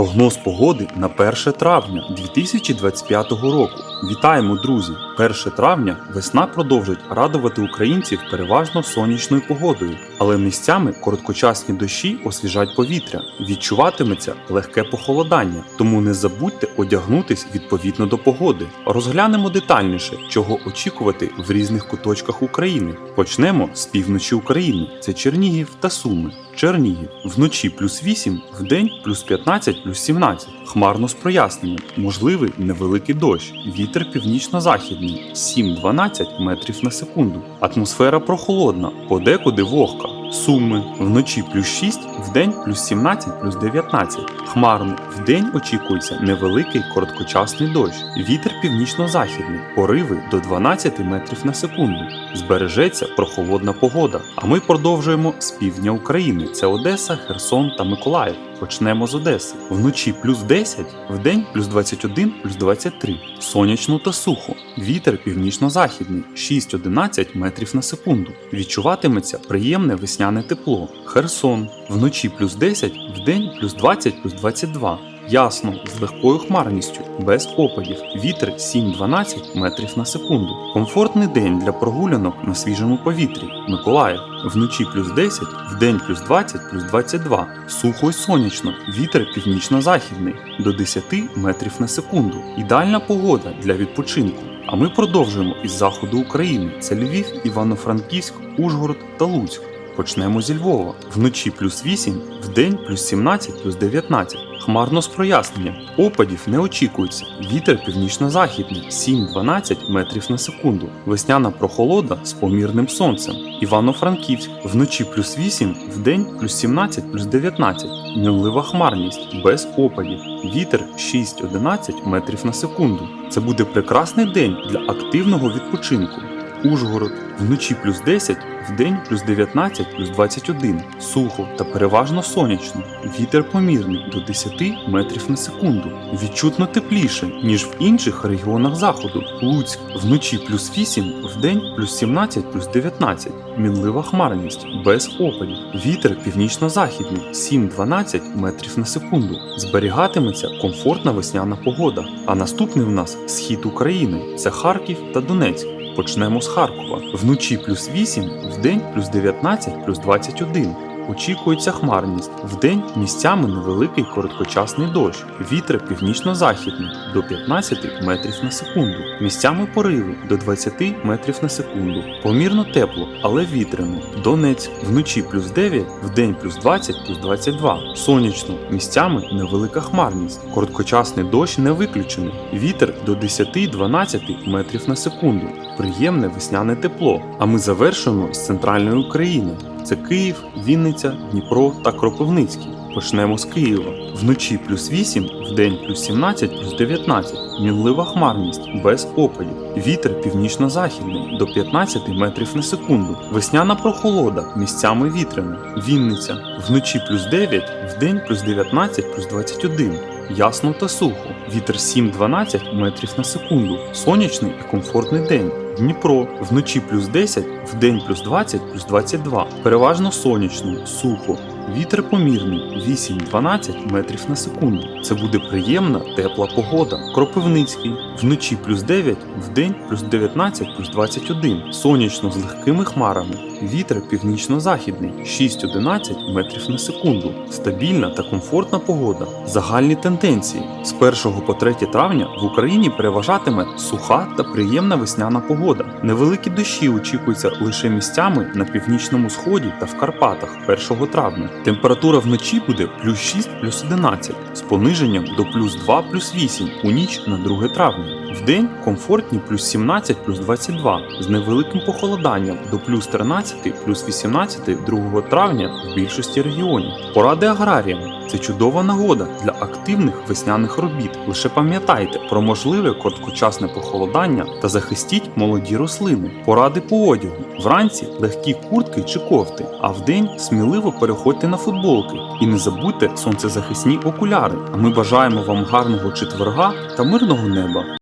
Прогноз погоди на 1 травня 2025 року. Вітаємо, друзі! 1 травня весна продовжить радувати українців переважно сонячною погодою, але місцями короткочасні дощі освіжать повітря. Відчуватиметься легке похолодання, тому не забудьте одягнутись відповідно до погоди. Розглянемо детальніше, чого очікувати в різних куточках України. Почнемо з півночі України. Це Чернігів та Суми. Чернігів вночі плюс 8, вдень плюс 15 плюс 17. Хмарно з проясненням. Можливий невеликий дощ. Вітер північно-західний 7-12 метрів на секунду. Атмосфера прохолодна, подекуди вогка. Суми вночі плюс 6, вдень плюс 17 плюс 19. Хмарно вдень очікується невеликий короткочасний дощ. Вітер північно-західний, пориви до 12 метрів на секунду. Збережеться прохолодна погода. А ми продовжуємо з півдня України. Це Одеса, Херсон та Миколаїв. Почнемо з Одеси. Вночі плюс 10, вдень плюс 21 плюс 23. Сонячно та сухо. Вітер північно-західний 6-11 метрів на секунду. Відчуватиметься приємне весняне тепло. Херсон. Вночі плюс 10, вдень плюс 20 плюс 22. Ясно, з легкою хмарністю, без опадів. Вітер 7-12 метрів на секунду. Комфортний день для прогулянок на свіжому повітрі. Миколаїв. Вночі плюс 10, вдень плюс 20 плюс 22. Сухо й сонячно. Вітер північно-західний до 10 метрів на секунду. Ідеальна погода для відпочинку. А ми продовжуємо із заходу України. Це Львів, Івано-Франківськ, Ужгород та Луцьк. Почнемо зі Львова. Вночі плюс 8, вдень плюс 17 плюс 19. Хмарно з проясненням. Опадів не очікується. Вітер північно-західний 7-12 метрів на секунду. Весняна прохолода з помірним сонцем. Івано-Франківськ. Вночі плюс 8, вдень плюс 17 плюс 19. Мінлива хмарність без опадів. Вітер 6-11 метрів на секунду. Це буде прекрасний день для активного відпочинку. Ужгород вночі плюс 10, вдень плюс 19 плюс 21. Сухо та переважно сонячно. Вітер помірний до 10 метрів на секунду. Відчутно тепліше, ніж в інших регіонах заходу. Луцьк вночі плюс 8, вдень плюс 17 плюс 19. Мінлива хмарність без опадів. Вітер північно-західний 7-12 метрів на секунду. Зберігатиметься комфортна весняна погода. А наступний в нас схід України це Харків та Донецьк. Почнемо з Харкова. Вночі плюс 8, вдень плюс 19 плюс 21. Очікується хмарність. Вдень місцями невеликий короткочасний дощ. Вітер північно-західний до 15 метрів на секунду. Місцями пориви до 20 метрів на секунду. Помірно тепло, але вітряно. Донець вночі плюс 9, вдень плюс 20 плюс 22. Сонячно. Місцями невелика хмарність. Короткочасний дощ не виключений. Вітер до 10-12 метрів на секунду. Приємне весняне тепло. А ми завершуємо з центральної України. Це Київ, Вінниця, Дніпро та Кропивницький. Почнемо з Києва. Вночі плюс 8, вдень плюс 17 плюс 19. Мінлива хмарність без опадів. Вітер північно-західний до 15 метрів на секунду. Весняна прохолода, місцями вітряна. Вінниця. Вночі плюс 9, вдень плюс 19 плюс 21. Ясно та сухо. Вітер 7-12 метрів на секунду. Сонячний і комфортний день. Дніпро вночі плюс 10, вдень плюс 20 плюс 22. Переважно сонячно, сухо. Вітер помірний 8-12 метрів на секунду. Це буде приємна тепла погода. Кропивницький вночі плюс 9, вдень плюс 19 плюс 21. Сонячно з легкими хмарами. Вітер північно-західний 6-11 метрів на секунду. Стабільна та комфортна погода. Загальні тенденції. З 1 по 3 травня в Україні переважатиме суха та приємна весняна погода. Невеликі дощі очікуються лише місцями на північному сході та в Карпатах 1 травня. Температура вночі буде плюс 6 плюс 11 з пониженням до плюс 2 плюс 8 у ніч на 2 травня. Вдень комфортні плюс 17 плюс 22 з невеликим похолоданням до плюс 13 плюс 18 2 травня в більшості регіонів. Поради аграріям це чудова нагода для активних весняних робіт. Лише пам'ятайте про можливе короткочасне похолодання та захистіть молоді рослини. Поради по одягу. Вранці легкі куртки чи кофти, а вдень сміливо переходьте на футболки. І не забудьте сонцезахисні окуляри. А ми бажаємо вам гарного четверга та мирного неба.